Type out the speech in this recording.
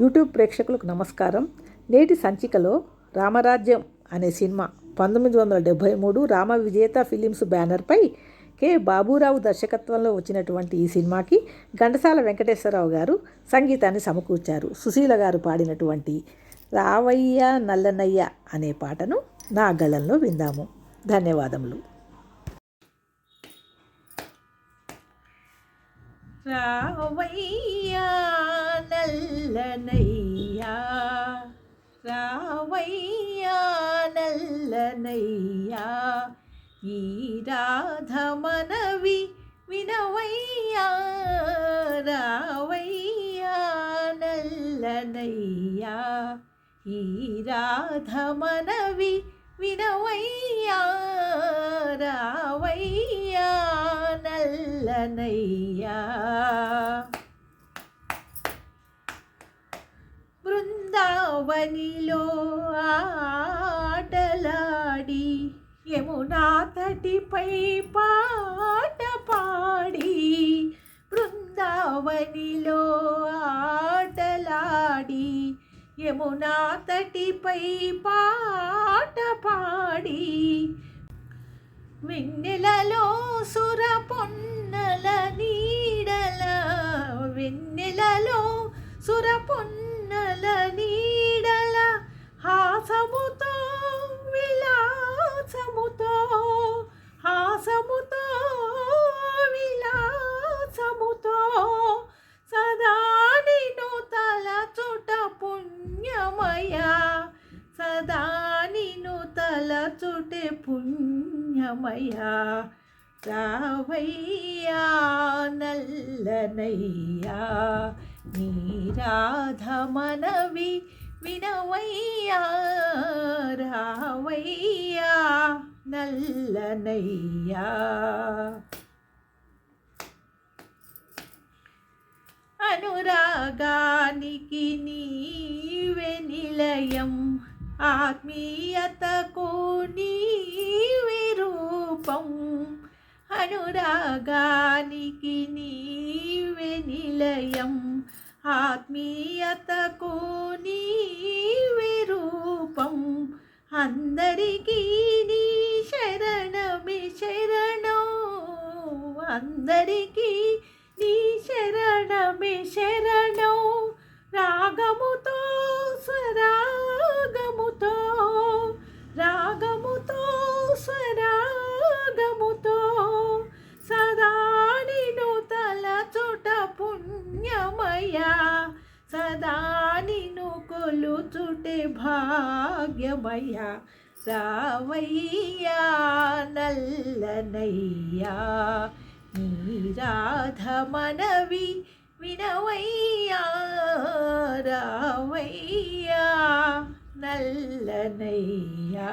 YouTube ప్రేక్షకులకు నమస్కారం. నేటి సంచికలో రామరాజ్యం అనే సినిమా పంతొమ్మిది వందల డెబ్భై మూడు రామ విజేత ఫిలిమ్స్ బ్యానర్పై కె. బాబురావు దర్శకత్వంలో వచ్చినటువంటి ఈ సినిమాకి ఘంటసాల వెంకటేశ్వరరావు గారు సంగీతాన్ని సమకూర్చారు. సుశీల గారు పాడినటువంటి రావయ్య నల్లనయ్య అనే పాటను నా గళంలో విందాము. ధన్యవాదములు. రావయ్యా నల్లనయ్యా రావయ్యా నల్లనయ్యా ఈ రాధమనవి వినవయ్యా రావయ్యా నల్లనయ్యా ఈ రాధమనవి వినవయ్యా రావయ్యా ఆటలాడి యమునా తటిపై పాట పాడి బృందావనిలో ఆటలాడి యమునా తటిపై పాట పాడి వెన్నెలలో సుర పొన్నల నీడల వెన్నెలలో సుర పొన్న సదా నిన్ను తలచుటే పుణ్యమయ రావయ్యా నల్లనయ్యా నీరాధమనవి వినవయ్యా. రావయ్యా నల్లనయ్యా. అనురాగానికి నీవే నిలయం. ఆత్మీయతకు నీవే రూపం. అనురాగానికి నీవే నిలయం. ఆత్మీయతకు నీవే రూపం. అందరికీ నీ శరణమే శరణం. అందరికీ నీ శరణమే శరణం. రాగము పుణ్యమయ సదా నిను కొలుచుటే భాగ్యమయ్యా. రావయ్యా నల్లనయ్యా నీరాధ మనవి వినవయ్యా. రావయ్యా నల్లనయ్యా.